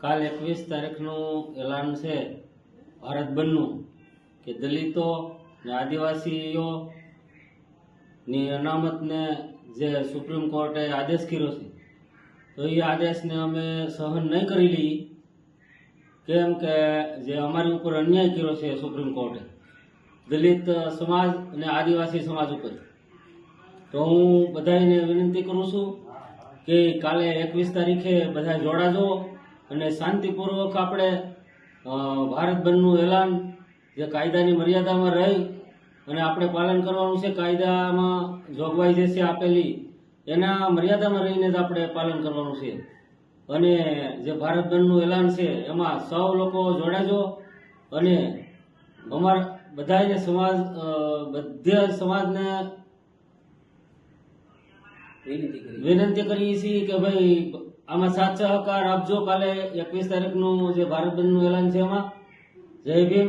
કાલ એકવીસ તારીખનું એલાન છે ભારત બંધનું કે દલિતો ને આદિવાસીઓ અનામતને જે સુપ્રીમ કોર્ટે આદેશ કર્યો છે, તો એ આદેશને અમે સહન નહીં કરી લઈએ કેમ કે જે અમારી ઉપર અન્યાય કર્યો છે સુપ્રીમ કોર્ટે, દલિત સમાજ અને આદિવાસી સમાજ ઉપર. તો હું બધાને વિનંતી કરું છું કે કાલે એકવીસ તારીખે બધા જોડાજો અને શાંતિપૂર્વક આપણે ભારત બંધનું એલાન જે કાયદાની મર્યાદામાં રહી અને આપણે પાલન કરવાનું છે, કાયદામાં જોગવાઈ જે છે આપેલી, એના મર્યાદામાં રહીને જ આપણે પાલન કરવાનું છે. અને જે ભારત બંધનું એલાન છે, એમાં સૌ લોકો જોડાજો અને અમારા બધાને સમાજ બધા સમાજને વિનંતી કરીએ છીએ કે ભાઈ, આમાં સાથ સહકાર આપજો કાલે એકવીસ તારીખનું જે ભારત બંધનું એલાન છે એમાં. જય ભીમ.